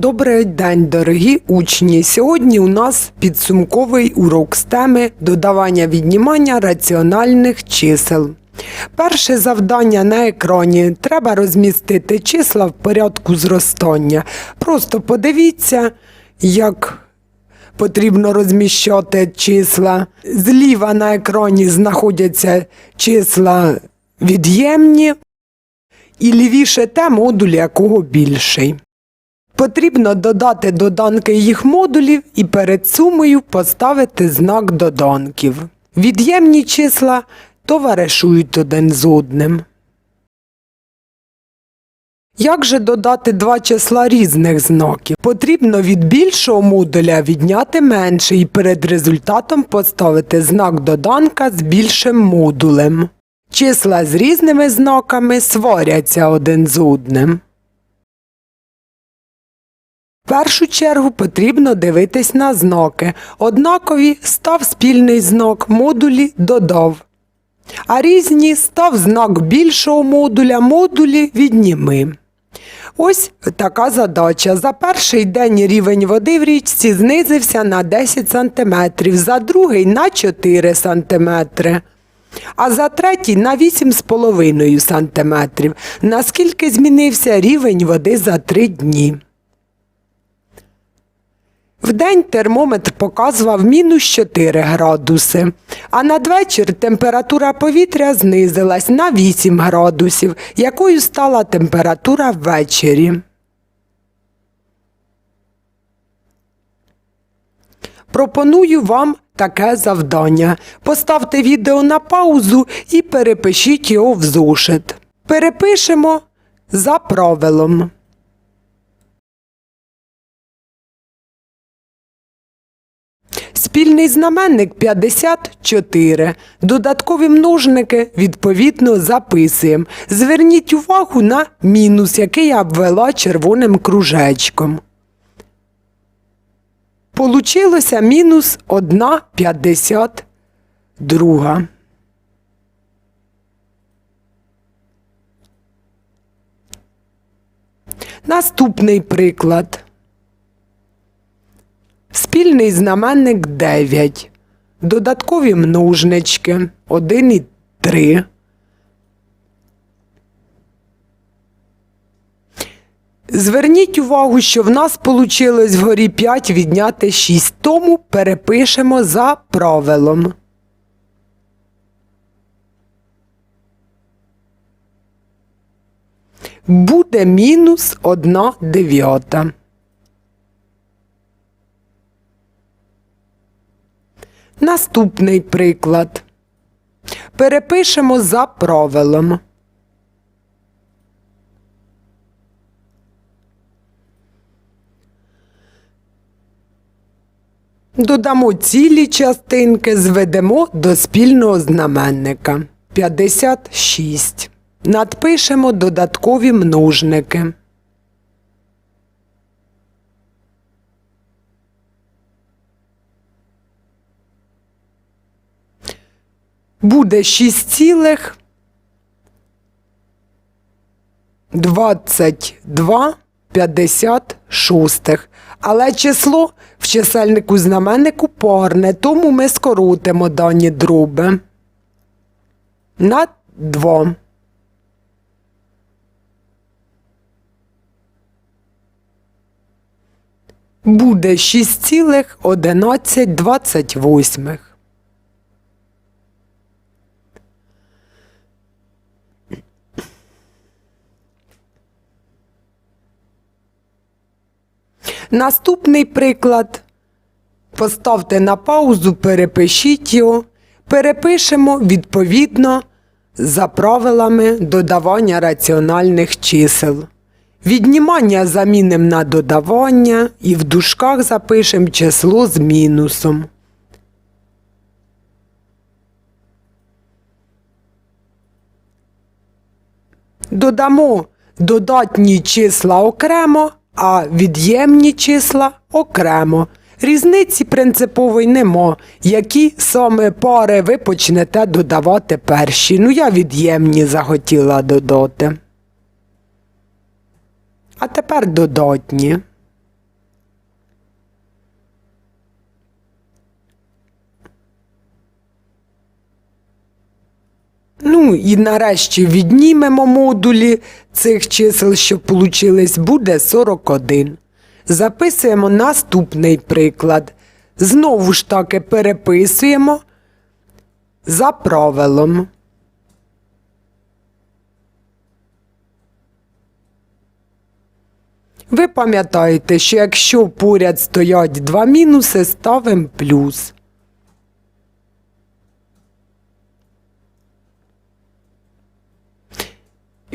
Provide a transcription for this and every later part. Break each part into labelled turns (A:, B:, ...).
A: Добрий день, дорогі учні! Сьогодні у нас підсумковий урок з теми додавання віднімання раціональних чисел. Перше завдання на екрані треба розмістити числа в порядку зростання. Просто подивіться, як потрібно розміщати числа. Зліва на екрані знаходяться числа від'ємні, і лівіше те модуль якого більший. Потрібно додати доданки їх модулів і перед сумою поставити знак доданків. Від'ємні числа товаришують один з одним. Як же додати два числа різних знаків? Потрібно від більшого модуля відняти менший і перед результатом поставити знак доданка з більшим модулем. Числа з різними знаками сваряться один з одним. В першу чергу потрібно дивитись на знаки. Однакові став спільний знак модулі додав. А різні став знак більшого модуля модулі відніми. Ось така задача. За перший день рівень води в річці знизився на 10 см, за другий на 4 см, а за третій на 8,5 см. Наскільки змінився рівень води за три дні? Вдень термометр показував мінус 4 градуси, а надвечір температура повітря знизилась на 8 градусів, якою стала температура ввечері. Пропоную вам таке завдання. Поставте відео на паузу і перепишіть його в зошит. Перепишемо за правилом. Спільний знаменник 54. Додаткові множники відповідно записуємо. Зверніть увагу на мінус, який я обвела червоним кружечком. Получилося мінус 1,52. Наступний приклад. Спільний знаменник 9. Додаткові множнички 1 і 3. Зверніть увагу, що в нас вийшло вгорі 5 відняти 6, тому перепишемо за правилом. Буде мінус 1 дев'ята. Наступний приклад. Перепишемо за правилом. Додамо цілі частинки, зведемо до спільного знаменника 56. Надпишемо додаткові множники. Буде 6 цілих 22 56. Але число в чисельнику знаменнику парне, тому ми скоротимо дані дроби на 2. Буде 6,1128. Наступний приклад. Поставте на паузу, перепишіть його. Перепишемо відповідно за правилами додавання раціональних чисел. Віднімання замінимо на додавання і в дужках запишемо число з мінусом. Додамо додатні числа окремо, а від'ємні числа окремо. Різниці принципової нема, які саме пари ви почнете додавати перші. Ну, я від'ємні захотіла додати. А тепер додатні. Ну і нарешті віднімемо модулі цих чисел, що получились, буде 41. Записуємо наступний приклад. Знову ж таки переписуємо за правилом. Ви пам'ятаєте, що якщо поряд стоять два мінуси, ставимо плюс.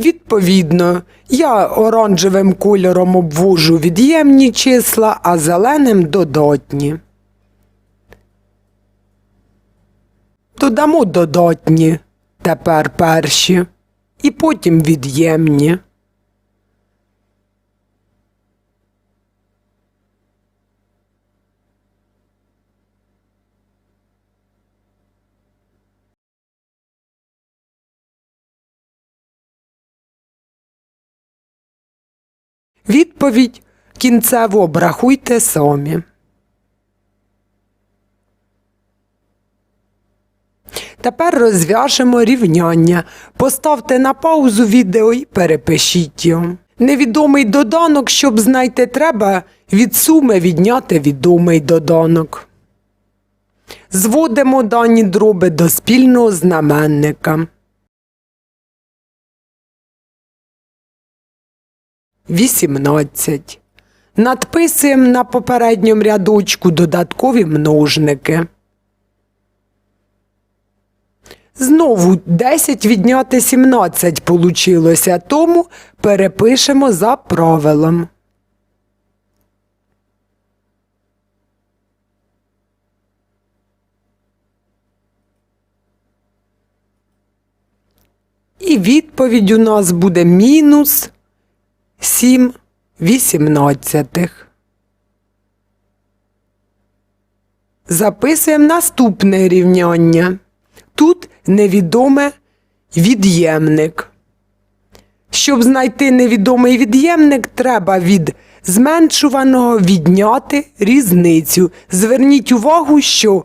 A: Відповідно, я оранжевим кольором обвожу від'ємні числа, а зеленим додатні. Додамо додатні тепер перші, і потім від'ємні. Відповідь кінцево обрахуйте самі. Тепер розв'яжемо рівняння. Поставте на паузу відео і перепишіть його. Невідомий доданок, щоб знайти треба, від суми відняти відомий доданок. Зводимо дані дроби до спільного знаменника. 18. Надписуємо на попередньому рядочку додаткові множники. Знову 10 відняти 17 получилося, тому перепишемо за правилом. І відповідь у нас буде мінус 7 вісімнадцятих. Записуємо наступне рівняння. Тут невідоме від'ємник. Щоб знайти невідомий від'ємник, треба від зменшуваного відняти різницю. Зверніть увагу, що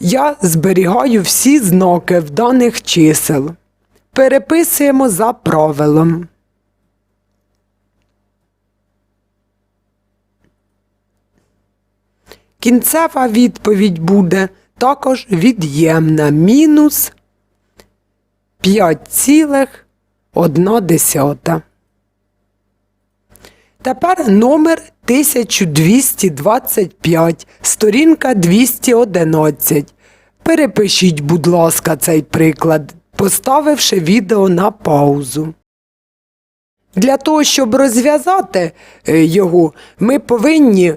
A: я зберігаю всі знаки в даних чисел. Переписуємо за правилом. Кінцева відповідь буде також від'ємна мінус 5,1. Тепер номер 1225, сторінка 211. Перепишіть, будь ласка, цей приклад, поставивши відео на паузу. Для того, щоб розв'язати е, його, ми повинні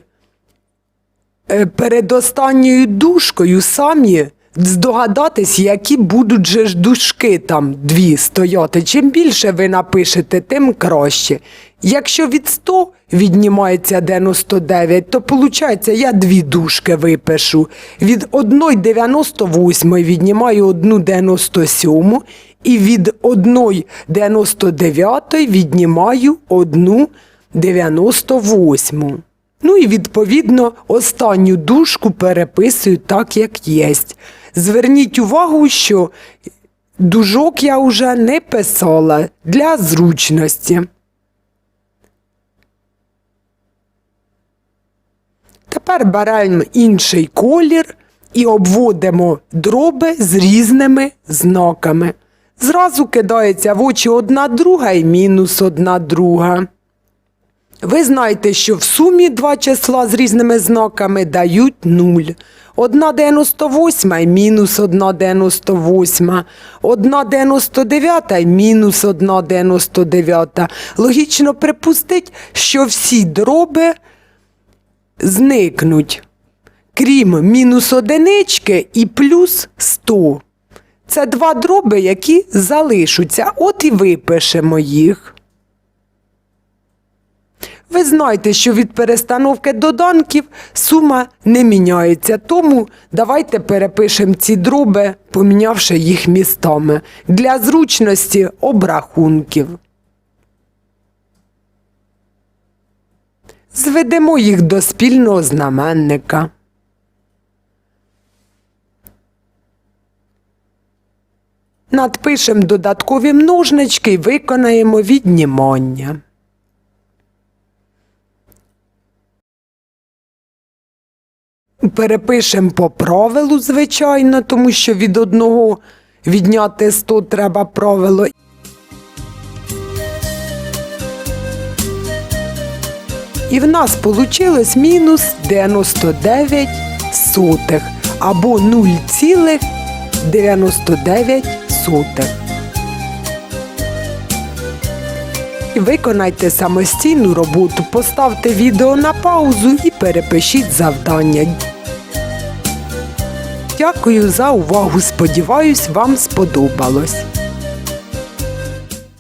A: перед останньою дужкою самі здогадатись, які будуть же ж дужки там дві стояти. Чим більше ви напишете, тим краще. Якщо від 100 віднімається 99, то виходить, я дві дужки випишу. Від 1,98 віднімаю 1,97 і від 1,99 віднімаю 1,98. Ну і відповідно останню дужку переписую так, як є. Зверніть увагу, що дужок я вже не писала для зручності. Тепер беремо інший колір і обводимо дроби з різними знаками. Зразу кидається в очі одна друга і мінус одна друга. Ви знаєте, що в сумі два числа з різними знаками дають 0. 1,98 і мінус 1,98, 1,99 і мінус 1,99. Логічно припустить, що всі дроби зникнуть, крім мінус одинички і плюс 100. Це два дроби, які залишаться. От і випишемо їх. Ви знаєте, що від перестановки доданків сума не міняється, тому давайте перепишемо ці дроби, помінявши їх містами для зручності обрахунків. Зведемо їх до спільного знаменника. Надпишемо додаткові множнички і виконаємо віднімання. Перепишемо по правилу, звичайно, тому що від одного відняти 100 треба правило. І в нас вийшло мінус 99 сотих або 0,99 сотих. Виконайте самостійну роботу, поставте відео на паузу і перепишіть завдання. Дякую за увагу. Сподіваюсь, вам сподобалось.